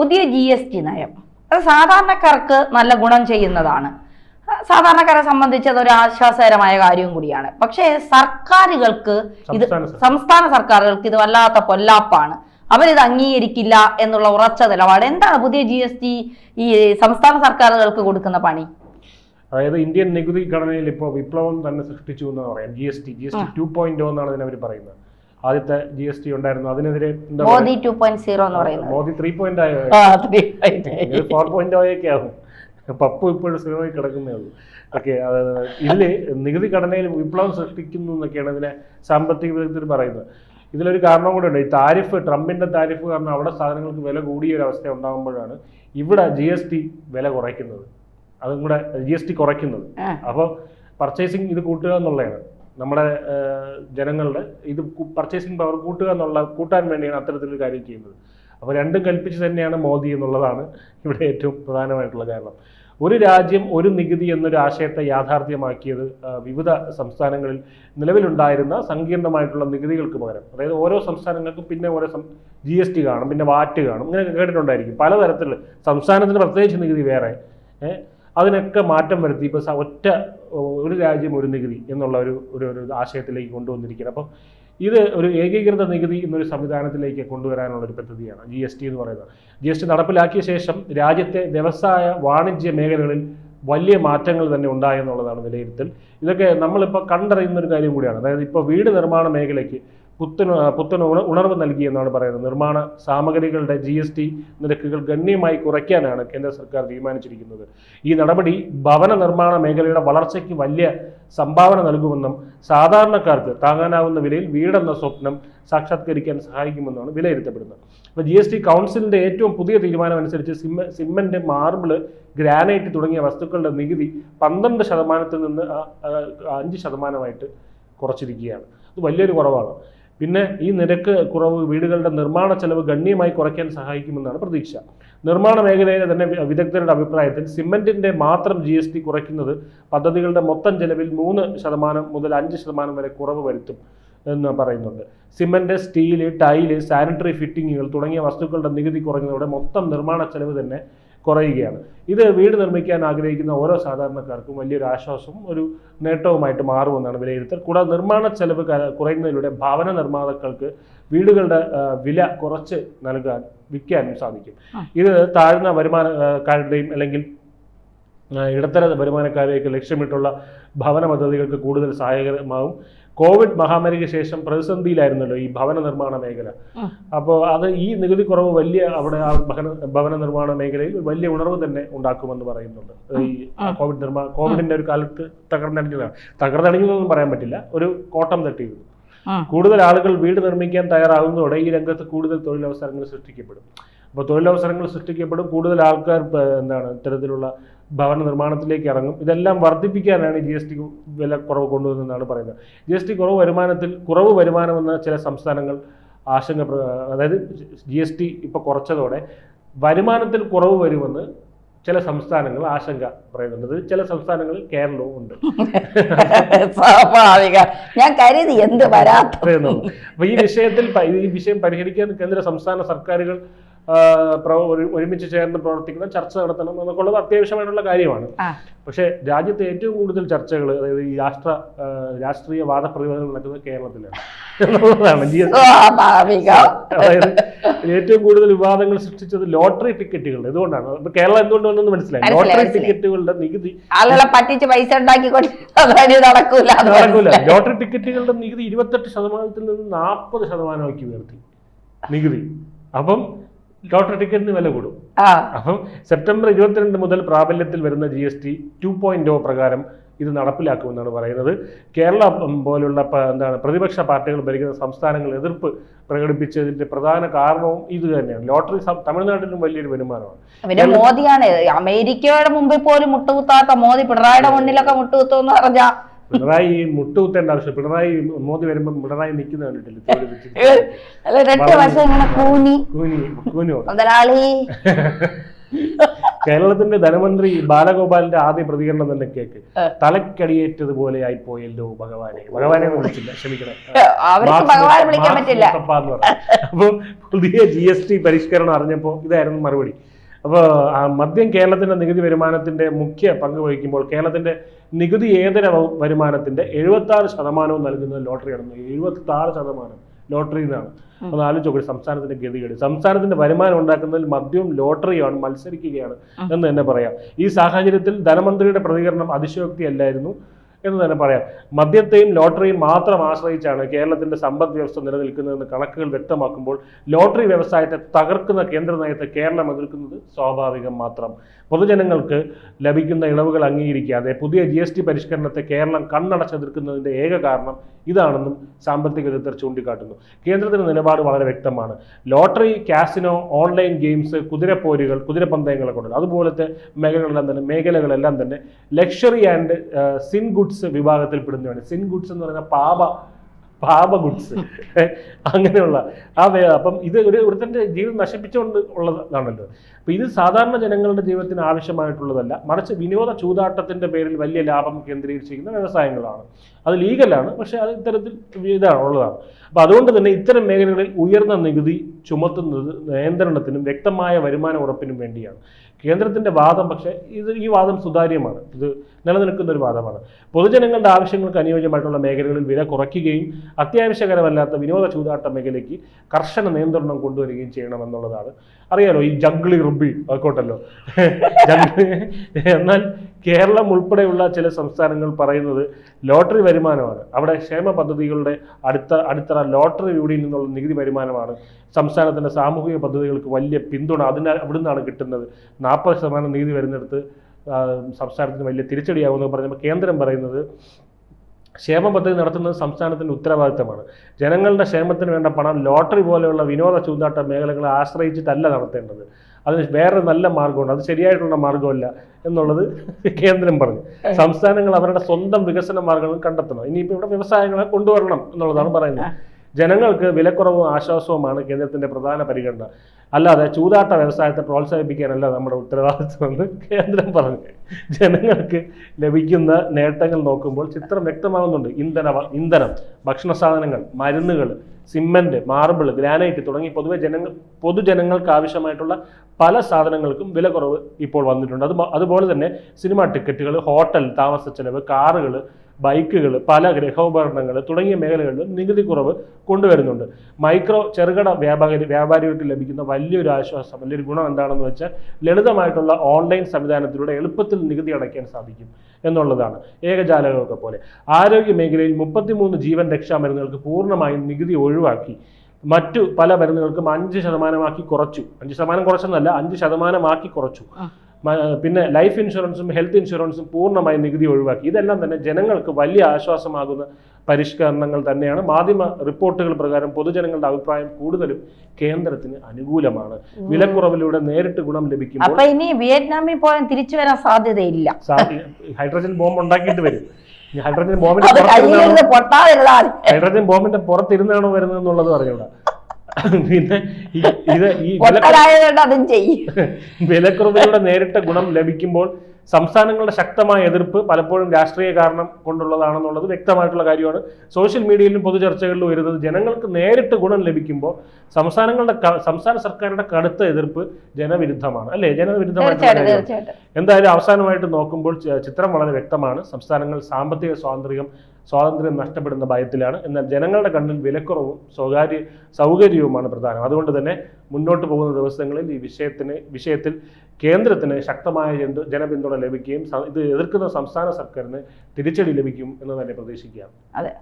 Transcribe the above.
പുതിയ G S T നയം. അത് സാധാരണക്കാർക്ക് നല്ല ഗുണം ചെയ്യുന്നതാണ്. സാധാരണക്കാരെ സംബന്ധിച്ച് അതൊരു ആശ്വാസകരമായ കാര്യവും കൂടിയാണ്. പക്ഷേ സർക്കാരുകൾക്ക് ഇത് സംസ്ഥാന സർക്കാരുകൾക്ക് ഇത് വല്ലാത്ത പൊല്ലാപ്പാണ്. അവരിത് അംഗീകരിക്കില്ല എന്നുള്ള ഉറച്ച നിലപാട്. എന്താണ് പുതിയ ജി എസ് ടി ഈ സംസ്ഥാന സർക്കാരുകൾക്ക് കൊടുക്കുന്ന പണി? അതായത് ഇന്ത്യൻ നികുതി ഘടനയിൽ ഇപ്പോൾ വിപ്ലവം തന്നെ സൃഷ്ടിച്ചു എന്ന് പറയാം. G S T G S T two point എന്നാണ് ഇതിനെ അവർ പറയുന്നത്. ആദ്യത്തെ ജി എസ് ടി ഉണ്ടായിരുന്നു. അതിനെതിരെ മോദി ടു പോയിന്റ് സീറോ എന്ന്? പറയുന്നത്. മോദി ത്രീ പോയിന്റ് ആയോ? ഫോർ പോയിന്റ് ഒക്കെ ആകും പപ്പു ഇപ്പോഴും സ്ഥിരമായി കിടക്കുന്നേ ഉള്ളൂ. ഓക്കെ ഇതിൽ നികുതി ഘടനയിൽ വിപ്ലവം സൃഷ്ടിക്കുന്നു എന്നൊക്കെയാണ് ഇതിനെ സാമ്പത്തിക വിദഗ്ധർ പറയുന്നത്. ഇതിലൊരു കാരണം കൂടെ ഉണ്ട്. ഈ താരിഫ് ട്രംപിന്റെ താരിഫ് കാരണം അവിടെ സാധനങ്ങൾക്ക് വില കൂടിയ ഒരു അവസ്ഥ ഉണ്ടാകുമ്പോഴാണ് ഇവിടെ ജി എസ് ടി വില കുറയ്ക്കുന്നത്. അതും കൂടെ ജി എസ് ടി കുറയ്ക്കുന്നത്. അപ്പോൾ പർച്ചേസിങ് ഇത് കൂട്ടുക എന്നുള്ളതാണ്. നമ്മുടെ ജനങ്ങളുടെ ഇത് പർച്ചേസിംഗ് പവർ കൂട്ടുക എന്നുള്ള കൂട്ടാൻ വേണ്ടിയാണ് അത്തരത്തിലൊരു കാര്യം ചെയ്യുന്നത്. അപ്പോൾ രണ്ടും കൽപ്പിച്ച് തന്നെയാണ് മോദി എന്നുള്ളതാണ് ഇവിടെ ഏറ്റവും പ്രധാനമായിട്ടുള്ള കാരണം. ഒരു രാജ്യം ഒരു നികുതി എന്നൊരു ആശയത്തെ യാഥാർത്ഥ്യമാക്കിയത് വിവിധ സംസ്ഥാനങ്ങളിൽ നിലവിലുണ്ടായിരുന്ന സങ്കീർണമായിട്ടുള്ള നികുതികൾക്ക് പകരം. അതായത് ഓരോ സംസ്ഥാനങ്ങൾക്കും പിന്നെ ഓരോ ജി എസ് ടി കാണും പിന്നെ വാറ്റ് കാണും ഇങ്ങനെയൊക്കെ കേട്ടിട്ടുണ്ടായിരിക്കും. പലതരത്തിലുള്ള സംസ്ഥാനത്തിന് പ്രത്യേകിച്ച് നികുതി വേറെ അതിനൊക്കെ മാറ്റം വരുത്തി. ഇപ്പോൾ ഒറ്റ ഒരു രാജ്യം ഒരു നികുതി എന്നുള്ള ഒരു ഒരു ആശയത്തിലേക്ക് കൊണ്ടുവന്നിരിക്കുകയാണ്. അപ്പം ഇത് ഒരു ഏകീകൃത നികുതി എന്നൊരു സംവിധാനത്തിലേക്ക് കൊണ്ടുവരാനുള്ള ഒരു പദ്ധതിയാണ് ജി എസ് ടി എന്ന് പറയുന്നത്. ജി എസ് ടി നടപ്പിലാക്കിയ ശേഷം രാജ്യത്തെ വ്യവസായ വാണിജ്യ മേഖലകളിൽ വലിയ മാറ്റങ്ങൾ തന്നെ ഉണ്ടായെന്നുള്ളതാണ് വിലയിരുത്തൽ. ഇതൊക്കെ നമ്മളിപ്പോൾ കണ്ടറിയുന്ന ഒരു കാര്യം കൂടിയാണ്. അതായത് ഇപ്പോൾ വീട് നിർമ്മാണ മേഖലയ്ക്ക് പുത്തൻ പുത്തൻ ഉണർവ് നൽകി എന്നാണ് പറയുന്നത്. നിർമ്മാണ സാമഗ്രികളുടെ ജി എസ് ടി നിരക്കുകൾ ഗണ്യമായി കുറയ്ക്കാനാണ് കേന്ദ്ര സർക്കാർ തീരുമാനിച്ചിരിക്കുന്നത്. ഈ നടപടി ഭവന നിർമ്മാണ മേഖലയുടെ വളർച്ചയ്ക്ക് വലിയ സംഭാവന നൽകുമെന്നും സാധാരണക്കാർക്ക് താങ്ങാനാവുന്ന വിലയിൽ വീടെന്ന സ്വപ്നം സാക്ഷാത്കരിക്കാൻ സഹായിക്കുമെന്നാണ് വിലയിരുത്തപ്പെടുന്നത്. അപ്പോൾ ജി എസ് ടി കൗൺസിലിന്റെ ഏറ്റവും പുതിയ തീരുമാനം അനുസരിച്ച് സിമ സിമന്റ് മാർബിൾ ഗ്രാനൈറ്റ് തുടങ്ങിയ വസ്തുക്കളുടെ നികുതി പന്ത്രണ്ട് ശതമാനത്തിൽ നിന്ന് അഞ്ച് ശതമാനമായിട്ട് കുറച്ചിരിക്കുകയാണ്. അത് വലിയൊരു കുറവാണ്. പിന്നെ ഈ നിരക്ക് കുറവ് വീടുകളുടെ നിർമ്മാണ ചെലവ് ഗണ്യമായി കുറയ്ക്കാൻ സഹായിക്കുമെന്നാണ് പ്രതീക്ഷ. നിർമ്മാണ മേഖലയിലെ തന്നെ വിദഗ്ധരുടെ അഭിപ്രായത്തിൽ സിമന്റിന്റെ മാത്രം ജി എസ് ടി കുറയ്ക്കുന്നത് പദ്ധതികളുടെ മൊത്തം ചെലവിൽ മൂന്ന് ശതമാനം മുതൽ അഞ്ച് ശതമാനം വരെ കുറവ് വരുത്തും എന്ന് പറയുന്നുണ്ട്. സിമെന്റ് സ്റ്റീൽ ടൈൽ സാനിറ്ററി ഫിറ്റിങ്ങുകൾ തുടങ്ങിയ വസ്തുക്കളുടെ നികുതി കുറഞ്ഞതോടെ മൊത്തം നിർമ്മാണ ചെലവ് തന്നെ കുറയുകയാണ്. ഇത് വീട് നിർമ്മിക്കാൻ ആഗ്രഹിക്കുന്ന ഓരോ സാധാരണക്കാർക്കും വലിയൊരു ആശ്വാസവും ഒരു നേട്ടവുമായിട്ട് മാറുമെന്നാണ് വിലയിരുത്തൽ. കൂടാതെ നിർമ്മാണ ചെലവ് കുറയുന്നതിലൂടെ ഭവന നിർമ്മാതാക്കൾക്ക് വീടുകളുടെ വില കുറച്ച് നൽകാൻ വിൽക്കാനും സാധിക്കും. ഇത് താഴ്ന്ന വരുമാനക്കാരുടെയും അല്ലെങ്കിൽ ഇടത്തര വരുമാനക്കാരെയൊക്കെ ലക്ഷ്യമിട്ടുള്ള ഭവന പദ്ധതികൾക്ക് കൂടുതൽ സഹായകരമാകും കോവിഡ് മഹാമാരിക്ക് ശേഷം പ്രതിസന്ധിയിലായിരുന്നല്ലോ ഈ ഭവന നിർമ്മാണ മേഖല. അപ്പോൾ അത് ഈ നികുതി കുറവ് വലിയ അവിടെ ആ ഭവന ഭവന നിർമ്മാണ മേഖലയിൽ വലിയ ഉണർവ് തന്നെ ഉണ്ടാക്കുമെന്ന് പറയുന്നുണ്ട്. ഈ കോവിഡ് നിർമ്മാണ കോവിഡിന്റെ ഒരു കാലത്ത് തകർന്നടിഞ്ഞതാണ്. തകർന്നടിഞ്ഞതെന്നും പറയാൻ പറ്റില്ല. ഒരു കോട്ടം തട്ടിയിരുന്നു. കൂടുതൽ ആളുകൾ വീട് നിർമ്മിക്കാൻ തയ്യാറാകുന്നതോടെ ഈ രംഗത്ത് കൂടുതൽ തൊഴിലവസരങ്ങൾ സൃഷ്ടിക്കപ്പെടും. അപ്പോൾ തൊഴിലവസരങ്ങൾ സൃഷ്ടിക്കപ്പെടും. കൂടുതൽ ആൾക്കാർ എന്താണ് ഇത്തരത്തിലുള്ള ഭവന നിർമ്മാണത്തിലേക്ക് ഇറങ്ങും. ഇതെല്ലാം വർദ്ധിപ്പിക്കാനാണ് ജി എസ് ടി വില കുറവ് കൊണ്ടുവരുന്നതെന്നാണ് പറയുന്നത്. ജി എസ് ടി കുറവ് വരുമാനത്തിൽ കുറവ് വരുമാനമെന്ന ചില സംസ്ഥാനങ്ങൾ ആശങ്ക അതായത് ജി എസ് ടി ഇപ്പോൾ കുറച്ചതോടെ വരുമാനത്തിൽ കുറവ് വരുമെന്ന് ചില സംസ്ഥാനങ്ങൾ ആശങ്ക പറയുന്നുണ്ട്. ചില സംസ്ഥാനങ്ങളിൽ കേരളവും ഉണ്ട്. സ്വാഭാവിക. ഞാൻ കരുതി എന്ത് വരാത്ത അപ്പൊ ഈ വിഷയത്തിൽ ഈ വിഷയം പരിഹരിക്കാൻ കേന്ദ്ര സംസ്ഥാന സർക്കാരുകൾ ഒരുമിച്ച് ചേർന്ന് പ്രവർത്തിക്കണം ചർച്ച നടത്തണം എന്നൊക്കെ ഉള്ളത് അത്യാവശ്യമായിട്ടുള്ള കാര്യമാണ്. പക്ഷെ രാജ്യത്തെ ഏറ്റവും കൂടുതൽ ചർച്ചകൾ അതായത് ഈ രാഷ്ട്ര രാഷ്ട്രീയ വാദപ്രതിവാദങ്ങൾ നടക്കുന്നത് കേരളത്തിലാണ്. അതായത് ഏറ്റവും കൂടുതൽ വിവാദങ്ങൾ സൃഷ്ടിച്ചത് ലോട്ടറി ടിക്കറ്റുകൾ ഇതുകൊണ്ടാണ്. കേരളം എന്തുകൊണ്ട് വന്നെന്ന് മനസ്സിലായി? ലോട്ടറി ടിക്കറ്റുകളുടെ നികുതി ആളുകളെ പറ്റിച്ച് പൈസ നടക്കൂല ലോട്ടറി ടിക്കറ്റുകളുടെ നികുതി ഇരുപത്തെട്ട് ശതമാനത്തിൽ നിന്ന് നാൽപ്പത് ശതമാനമാക്കി ഉയർത്തി. നികുതി. അപ്പം ലോട്ടറി ടിക്കറ്റിന് വില കൂടും. അപ്പം സെപ്റ്റംബർ ഇരുപത്തിരണ്ട് മുതൽ പ്രാബല്യത്തിൽ വരുന്ന G S T two point പ്രകാരം ഇത് നടപ്പിലാക്കുമെന്നാണ് പറയുന്നത്. കേരള പോലുള്ള എന്താണ് പ്രതിപക്ഷ പാർട്ടികൾ ഭരിക്കുന്ന സംസ്ഥാനങ്ങൾ എതിർപ്പ് പ്രകടിപ്പിച്ചതിന്റെ പ്രധാന കാരണവും ഇത് തന്നെയാണ്. ലോട്ടറി തമിഴ്നാട്ടിലും വലിയൊരു വരുമാനമാണ്. പിന്നെ മോദിയാണ് അമേരിക്കയുടെ മുമ്പിൽ പോലും മുട്ടുകുത്താത്ത മോദി പിണറായിയുടെ മുന്നിലൊക്കെ മുട്ടുകുത്തുമെന്ന് പറഞ്ഞാ പിണറായി മുട്ടുകുത്തേണ്ട ആവശ്യം പിണറായി മോദി വരുമ്പോൾ പിണറായി നിൽക്കുന്ന കണ്ടിട്ടില്ല? കേരളത്തിന്റെ ധനമന്ത്രി ബാലഗോപാലിന്റെ ആദ്യ പ്രതികരണം തന്നെ കേക്ക്. തലക്കടിയേറ്റത് പോലെ ആയി പോയല്ലോ ഭഗവാനെ ഭഗവാനെ വിളിച്ചില്ല ക്ഷമിക്കണം. അപ്പൊ പുതിയ ജി എസ് ടി പരിഷ്കരണം അറിഞ്ഞപ്പോ ഇതായിരുന്നു മറുപടി. അപ്പോൾ മദ്യം കേരളത്തിന്റെ നികുതി വരുമാനത്തിന്റെ മുഖ്യ പങ്ക് വഹിക്കുമ്പോൾ കേരളത്തിന്റെ നികുതി ഏതര വരുമാനത്തിന്റെ വരുമാനത്തിന്റെ എഴുപത്തി ആറ് ശതമാനവും നൽകുന്നത് ലോട്ടറിയാണ് എഴുപത്തി ആറ് ശതമാനം ലോട്ടറിയിൽ നിന്നാണ് അത് ആലോചിച്ച് നോക്കി സംസ്ഥാനത്തിന്റെ ഗതികേട്. സംസ്ഥാനത്തിന്റെ വരുമാനം ഉണ്ടാക്കുന്നതിൽ മദ്യവും ലോട്ടറിയുമാണ് മത്സരിക്കുകയാണ് എന്ന് തന്നെ പറയാം. ഈ സാഹചര്യത്തിൽ ധനമന്ത്രിയുടെ പ്രതികരണം അതിശയോക്തി അല്ലായിരുന്നു എന്ന് തന്നെ പറയാം. മദ്യത്തെയും ലോട്ടറിയും മാത്രം ആശ്രയിച്ചാണ് കേരളത്തിന്റെ സമ്പദ് വ്യവസ്ഥ നിലനിൽക്കുന്നതെന്ന് കണക്കുകൾ വ്യക്തമാക്കുമ്പോൾ ലോട്ടറി വ്യവസായത്തെ തകർക്കുന്ന കേന്ദ്ര നയത്തെ കേരളം എതിർക്കുന്നത് സ്വാഭാവികം മാത്രം. പൊതുജനങ്ങൾക്ക് ലഭിക്കുന്ന ഇളവുകൾ അംഗീകരിക്കാതെ പുതിയ ജി എസ് ടി പരിഷ്കരണത്തെ കേരളം കണ്ണടച്ചെതിർക്കുന്നതിന്റെ ഏക കാരണം ഇതാണെന്നും സാമ്പത്തിക വിദഗ്ധർ ചൂണ്ടിക്കാട്ടുന്നു. കേന്ദ്രത്തിന്റെ നിലപാട് വളരെ വ്യക്തമാണ്. ലോട്ടറി കാസിനോ ഓൺലൈൻ ഗെയിംസ് കുതിരപ്പോരുകൾ കുതിരപ്പന്തയങ്ങളൊക്കെ ഉണ്ട് അതുപോലത്തെ മേഖലകളെല്ലാം തന്നെ മേഖലകളെല്ലാം തന്നെ ലക്ഷറി ആൻഡ് സിൻ ഗുഡ്സ് വിഭാഗത്തിൽ പെടുന്നതാണ് സിൻ ഗുഡ്സ് എന്ന് പറയുന്ന പാപ പാപ ഗുഡ്സ്. അങ്ങനെയുള്ള ആ അപ്പം ഇത് ഒരു ഒരുത്തന്റെ ജീവിതം നശിപ്പിച്ചുകൊണ്ട് ഉള്ളതാണല്ലോ അപ്പം ഇത് സാധാരണ ജനങ്ങളുടെ ജീവിതത്തിന് ആവശ്യമായിട്ടുള്ളതല്ല. മറിച്ച് വിനോദ ചൂതാട്ടത്തിന്റെ പേരിൽ വലിയ ലാഭം കേന്ദ്രീകരിച്ചിരിക്കുന്ന വ്യവസായങ്ങളാണ്. അത് ലീഗലാണ് പക്ഷെ അത് ഇത്തരത്തിൽ ഇതാണ് ഉള്ളതാണ്. അപ്പം അതുകൊണ്ട് തന്നെ ഇത്തരം മേഖലകളിൽ ഉയർന്ന നികുതി ചുമത്തുന്നത് നിയന്ത്രണത്തിനും വ്യക്തമായ വരുമാന ഉറപ്പിനും വേണ്ടിയാണ്. കേന്ദ്രത്തിന്റെ വാദം പക്ഷേ ഇത് ഈ വാദം സുതാര്യമാണ്. ഇത് നിലനിൽക്കുന്ന ഒരു വാദമാണ്. പൊതുജനങ്ങളുടെ ആവശ്യങ്ങൾക്ക് അനുയോജ്യമായിട്ടുള്ള മേഖലകളിൽ വില കുറയ്ക്കുകയും അത്യാവശ്യകരമല്ലാത്ത വിനോദ ചൂതാട്ട മേഖലയ്ക്ക് കർശന നിയന്ത്രണം കൊണ്ടുവരികയും ചെയ്യണമെന്നുള്ളതാണ്. അറിയാലോ ഈ ജംഗ്ലി റുബി ആയിക്കോട്ടല്ലോ ആക്കോട്ടല്ലോ എന്നാൽ കേരളം ഉൾപ്പെടെയുള്ള ചില സംസ്ഥാനങ്ങൾ പറയുന്നത് ലോട്ടറി വരുമാനമാണ്. അവിടെ ക്ഷേമ പദ്ധതികളുടെ അടുത്ത അടിത്തറ ലോട്ടറി യൂണിയിൽ നിന്നുള്ള നികുതി വരുമാനമാണ്. സംസ്ഥാനത്തിന്റെ സാമൂഹിക പദ്ധതികൾക്ക് വലിയ പിന്തുണ അതിന് നിന്നാണ് കിട്ടുന്നത്. നാൽപ്പത് ശതമാനം നികുതി വരുന്നിടത്ത് സംസ്ഥാനത്തിന് വലിയ തിരിച്ചടിയാകുമെന്ന് പറഞ്ഞപ്പോൾ കേന്ദ്രം പറയുന്നത് ക്ഷേമ പദ്ധതി നടത്തുന്നത് സംസ്ഥാനത്തിന്റെ ഉത്തരവാദിത്തമാണ്. ജനങ്ങളുടെ ക്ഷേമത്തിന് വേണ്ട പണം ലോട്ടറി പോലെയുള്ള വിനോദ ചൂതാട്ട മേഖലകളെ ആശ്രയിച്ചിട്ടല്ല നടത്തേണ്ടത്. അതിന് വേറെ നല്ല മാർഗമുണ്ട് അത് ശരിയായിട്ടുള്ള മാർഗമല്ല എന്നുള്ളത് കേന്ദ്രം പറഞ്ഞു. സംസ്ഥാനങ്ങൾ അവരുടെ സ്വന്തം വികസന മാർഗങ്ങൾ കണ്ടെത്തണം. ഇനിയിപ്പോൾ ഇവിടെ വ്യവസായങ്ങളെ കൊണ്ടുവരണം എന്നുള്ളതാണ് പറയുന്നത്. ജനങ്ങൾക്ക് വിലക്കുറവും ആശ്വാസവുമാണ് കേന്ദ്രത്തിന്റെ പ്രധാന പരിഗണന. അല്ലാതെ ചൂതാട്ട വ്യവസായത്തെ പ്രോത്സാഹിപ്പിക്കാനല്ല നമ്മുടെ ഉത്തരവാദിത്വമെന്ന് കേന്ദ്രം പറഞ്ഞു. ജനങ്ങൾക്ക് ലഭിക്കുന്ന നേട്ടങ്ങൾ നോക്കുമ്പോൾ ചിത്രം വ്യക്തമാകുന്നുണ്ട്. ഇന്ധന ഇന്ധനം ഭക്ഷണ സാധനങ്ങൾ മരുന്നുകൾ സിമന്റ് മാർബിൾ ഗ്രാനൈറ്റ് തുടങ്ങി പൊതുവെ ജനങ്ങൾ പൊതുജനങ്ങൾക്ക് ആവശ്യമായിട്ടുള്ള പല സാധനങ്ങൾക്കും വില കുറവ് ഇപ്പോൾ വന്നിട്ടുണ്ട്. അത് അതുപോലെ തന്നെ സിനിമാ ടിക്കറ്റുകൾ ഹോട്ടൽ താമസ ചെലവ് കാറുകൾ ബൈക്കുകൾ പല ഗൃഹോപകരണങ്ങൾ തുടങ്ങിയ മേഖലകളിൽ നികുതി കുറവ് കൊണ്ടുവരുന്നുണ്ട്. മൈക്രോ ചെറുകിട വ്യാപാരി വ്യാപാരികൾക്ക് ലഭിക്കുന്ന വലിയൊരു ആശ്വാസം വലിയൊരു ഗുണം എന്താണെന്ന് വെച്ചാൽ ലളിതമായിട്ടുള്ള ഓൺലൈൻ സംവിധാനത്തിലൂടെ എളുപ്പത്തിൽ നികുതി അടയ്ക്കാൻ സാധിക്കും എന്നുള്ളതാണ്. ഏകജാലകമൊക്കെ പോലെ. ആരോഗ്യ മേഖലയിൽ മുപ്പത്തിമൂന്ന് ജീവൻ രക്ഷാ മരുന്നുകൾക്ക് പൂർണമായും നികുതി ഒഴിവാക്കി. മറ്റു പല മരുന്നുകൾക്കും അഞ്ച് ശതമാനമാക്കി കുറച്ചു. അഞ്ച് ശതമാനം കുറച്ചെന്നല്ല അഞ്ച് ശതമാനമാക്കി കുറച്ചു. പിന്നെ ലൈഫ് ഇൻഷുറൻസും ഹെൽത്ത് ഇൻഷുറൻസും പൂർണമായി നികുതി ഒഴിവാക്കി. ഇതെല്ലാം തന്നെ ജനങ്ങൾക്ക് വലിയ ആശ്വാസമാകുന്ന പരിഷ്കരണങ്ങൾ തന്നെയാണ്. മാധ്യമ റിപ്പോർട്ടുകൾ പ്രകാരം പൊതുജനങ്ങളുടെ അഭിപ്രായം കൂടുതലും കേന്ദ്രത്തിന് അനുകൂലമാണ്. വിലക്കുറവിലൂടെ നേരിട്ട് ഗുണം ലഭിക്കും അപ്പൊ ഇനി വിയറ്റ്നാമിൽ പോയാൽ തിരിച്ചു വരാൻ സാധ്യതയില്ല. ഹൈഡ്രജൻ ബോംബ് ഉണ്ടാക്കിയിട്ട് വരും. ഹൈഡ്രജൻ ബോംബിന്റെ ഹൈഡ്രജൻ ബോംബിന്റെ പുറത്തിരുന്നാണോ വരുന്നത് എന്നുള്ളത് പറഞ്ഞൂടാ പിന്നെ ഇത് ഈ അതും ചെയ്യും. വിലക്കുറവിലൂടെ നേരിട്ട ഗുണം ലഭിക്കുമ്പോൾ സംസ്ഥാനങ്ങളുടെ ശക്തമായ എതിർപ്പ് പലപ്പോഴും രാഷ്ട്രീയ കാരണം കൊണ്ടുള്ളതാണെന്നുള്ളത് വ്യക്തമായിട്ടുള്ള കാര്യമാണ്. സോഷ്യൽ മീഡിയയിലും പൊതുചർച്ചകളിലും വരുന്നത് ജനങ്ങൾക്ക് നേരിട്ട് ഗുണം ലഭിക്കുമ്പോൾ സംസ്ഥാനങ്ങളുടെ സംസ്ഥാന സർക്കാരിന്റെ കടുത്ത എതിർപ്പ് ജനവിരുദ്ധമാണ്. അല്ലേ? ജനവിരുദ്ധമായിട്ടുള്ള എന്തായാലും അവസാനമായിട്ട് നോക്കുമ്പോൾ ചിത്രം വളരെ വ്യക്തമാണ്. സംസ്ഥാനങ്ങൾ സാമ്പത്തിക സ്വാതന്ത്ര്യം സ്വാതന്ത്ര്യം നഷ്ടപ്പെടുന്ന ഭയത്തിലാണ്. എന്നാൽ ജനങ്ങളുടെ കണ്ണിൽ വിലക്കുറവും സ്വകാര്യ സൗകര്യവുമാണ് പ്രധാനം. അതുകൊണ്ട് തന്നെ മുന്നോട്ട് പോകുന്ന ദിവസങ്ങളിൽ ഈ വിഷയത്തിന് വിഷയത്തിൽ കേന്ദ്രത്തിന് ശക്തമായ ജനപിന്തുണ ലഭിക്കുകയും ഇത് എതിർക്കുന്ന സംസ്ഥാന സർക്കാരിന് തിരിച്ചടി ലഭിക്കും എന്ന് തന്നെ പ്രതീക്ഷിക്കാം അതെ.